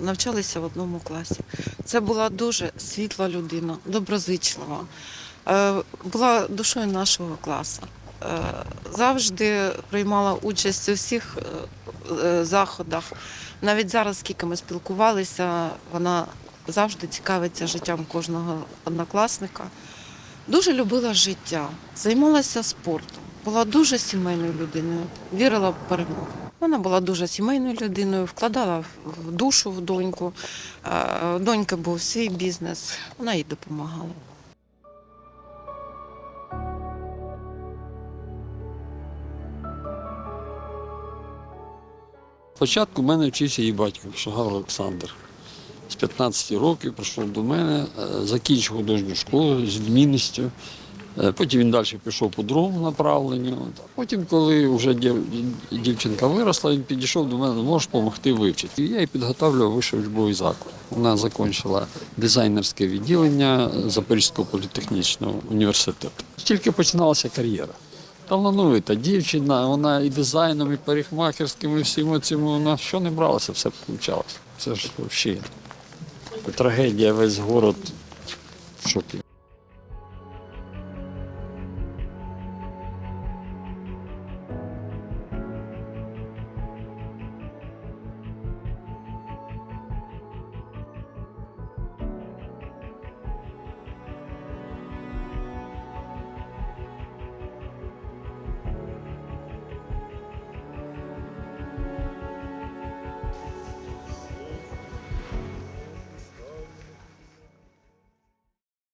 навчалися в одному класі. Це була дуже світла людина, доброзичлива, е, була душою нашого класу. Е, Завжди приймала участь у всіх е, заходах. Навіть зараз, скільки ми спілкувалися, вона завжди цікавиться життям кожного однокласника. Дуже любила життя, займалася спортом, була дуже сімейною людиною, вірила в перемогу. Вона була дуже сімейною людиною, вкладала в- душу в доньку. У доньки був свій бізнес, вона їй допомагала. Спочатку в мене вчився її батько Шагар Олександр. З 15 років прийшов до мене, е, закінчив художню школу з відмінністю. Е, Потім він далі пішов по другому направленню. Потім, коли вже дів- дівчинка виросла, він підійшов до мене, можеш допомогти вивчити. І я її підготовлював вищий учбовий заклад. Вона закінчила дизайнерське відділення Запорізького політехнічного університету. Тільки починалася кар'єра. Талановита дівчина, вона і дизайном, і парикмахерським, і всім цим, вона що не бралася, все вийшло. Це ж взагалі трагедія, весь город в шокі.